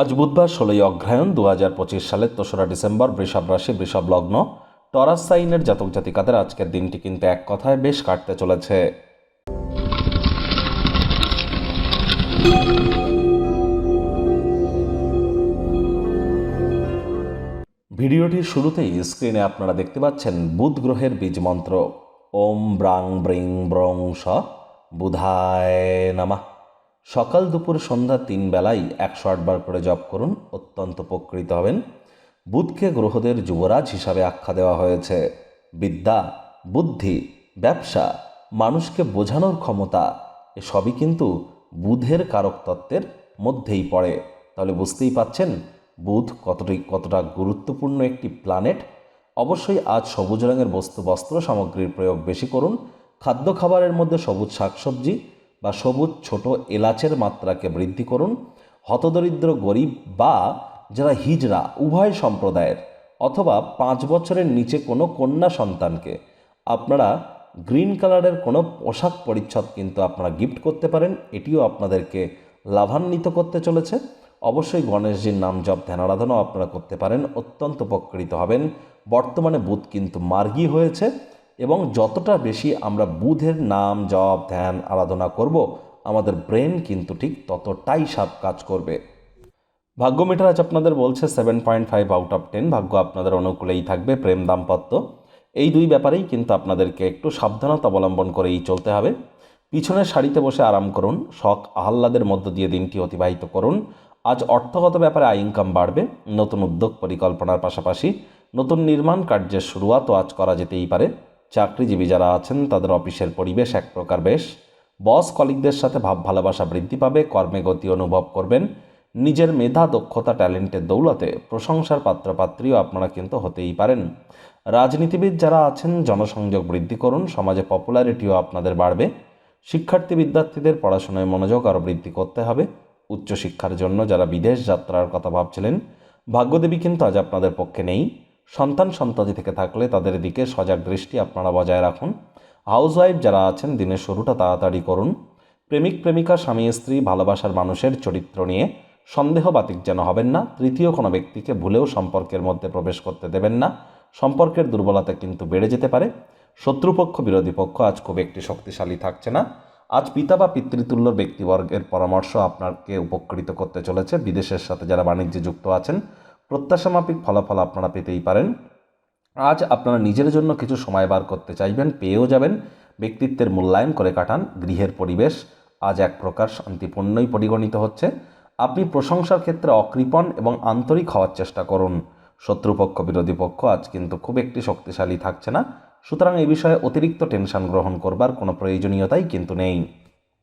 আজ বুধবার ষোলোই অগ্রায়ণ দু হাজার পঁচিশ সালের তেসরা ডিসেম্বর বৃষভ রাশি, বৃষভ লগ্ন। টরাস সাইনের জাতক জাতিকাদের আজকের দিনটি কিন্তু এক কথায় বেশ কাটতে চলেছে। ভিডিওটির শুরুতেই স্ক্রিনে আপনারা দেখতে পাচ্ছেন বুধ গ্রহের বীজ মন্ত্র। ওম ব্রাং ব্রিং ব্রং স বুধায় নামা। সকাল দুপুর সন্ধ্যা তিন বেলায় একশো আটবার করে জপ করুন, অত্যন্ত উপকৃত হবেন। বুধকে গ্রহদের যুবরাজ হিসাবে আখ্যা দেওয়া হয়েছে। বিদ্যা, বুদ্ধি, ব্যবসা, মানুষকে বোঝানোর ক্ষমতা, এসবই কিন্তু বুধের কারক তত্ত্বের মধ্যেই পড়ে। তাহলে বুঝতেই পাচ্ছেন, বুধ কতটি, কতটা গুরুত্বপূর্ণ একটি প্ল্যানেট অবশ্যই আজ সবুজ রঙের বস্তু, বস্ত্র সামগ্রীর প্রয়োগ বেশি করুন। খাদ্য খাবারের মধ্যে সবুজ শাকসবজি বা সবুজ ছোট এলাচের মাত্রাকে বৃদ্ধি করুন। হতদরিদ্র গরিব বা যারা হিজড়া, উভয় সম্প্রদায়ের অথবা পাঁচ বছরের নিচে কোনো কন্যা সন্তানকে। আপনারা গ্রিন কালারের কোনো পোশাক পরিচ্ছদ কিন্তু আপনারা গিফট করতে পারেন, এটিও আপনাদেরকে লাভান্বিত করতে চলেছে। অবশ্যই গণেশজির নাম জপ, ধ্যান, আরাধনাও আপনারা করতে পারেন। অত্যন্ত উপকৃত হবেন। বর্তমানে বুধ কিন্তু মার্গী হয়েছে। এবং যতটা বেশি আমরা বুধের নাম, জপ, ধ্যান আরাধনা করব, আমাদের ব্রেন কিন্তু ঠিক ততটাই সাপ কাজ করবে। ভাগ্য মিটার আজ আপনাদের বলছে seven point five out of ten ভাগ্য আপনাদের অনুকূলেই থাকবে, প্রেম দাম্পত্য। এই দুই ব্যাপারেই কিন্তু আপনাদেরকে একটু সাবধানতা অবলম্বন করেই চলতে হবে। পিছনের শাড়িতে বসে আরাম করুন, শখ আহ্লাদের মধ্য দিয়ে দিনটি অতিবাহিত করুন। আজ অর্থগত ব্যাপারে আয় ইনকাম বাড়বে, নতুন উদ্যোগ পরিকল্পনার পাশাপাশি নতুন নির্মাণ কার্যের শুরুয়াতও আজ করা যেতেই পারে। চাকরিজীবী যারা আছেন, তাদের অফিসের পরিবেশ এক প্রকার বেশ। বস কলিকদের সাথে ভাব ভালোবাসা বৃদ্ধি পাবে, কর্মে গতি অনুভব করবেন। নিজের মেধা, দক্ষতা, ট্যালেন্টের দৌলতে প্রশংসার পাত্রপাত্রীও আপনারা কিন্তু হতেই পারেন। রাজনীতিবিদ যারা আছেন, জনসংযোগ বৃদ্ধি করুন, সমাজে পপুলারিটিও আপনাদের বাড়বে। শিক্ষার্থী বিদ্যার্থীদের পড়াশোনায় মনোযোগ আরও বৃদ্ধি করতে হবে। উচ্চশিক্ষার জন্য যারা বিদেশ যাত্রার কথা ভাবছিলেন, ভাগ্যদেবী কিন্তু আজ আপনাদের পক্ষে নেই। সন্তান সন্ততি থেকে থাকলে তাদের দিকে সজাগ দৃষ্টি আপনারা বজায় রাখুন। হাউসওয়াইফ যারা আছেন, দিনের শুরুটা তাড়াতাড়ি করুন। প্রেমিক, প্রেমিকা, স্বামী, স্ত্রী, ভালোবাসার মানুষের চরিত্র নিয়ে সন্দেহবাতিক যেন হবেন না। তৃতীয় কোনো ব্যক্তিকে ভুলেও সম্পর্কের মধ্যে প্রবেশ করতে দেবেন না। সম্পর্কের দুর্বলতা কিন্তু বেড়ে যেতে পারে। শত্রুপক্ষ, বিরোধী পক্ষ আজ খুব একটি শক্তিশালী থাকছে না। আজ পিতা বা পিতৃতুল্য ব্যক্তিবর্গের পরামর্শ আপনাকে উপকৃত করতে চলেছে। বিদেশের সাথে যারা বাণিজ্যে যুক্ত আছেন প্রত্যাশামাফিক ফলাফল আপনারা পেতেই পারেন। আজ আপনারা নিজের জন্য কিছু সময় বার করতে চাইবেন, পেয়েও যাবেন। ব্যক্তিত্বের মূল্যায়ন করে কাটান, গৃহের পরিবেশ আজ এক প্রকার শান্তিপূর্ণই পরিগণিত হচ্ছে। আপনি প্রশংসার ক্ষেত্রে অকৃপণ এবং আন্তরিক হওয়ার চেষ্টা করুন। শত্রুপক্ষ, বিরোধী পক্ষ আজ কিন্তু খুব একটি শক্তিশালী থাকছে না। সুতরাং এই বিষয়ে অতিরিক্ত টেনশন গ্রহণ করবার কোনো প্রয়োজনীয়তাই কিন্তু নেই।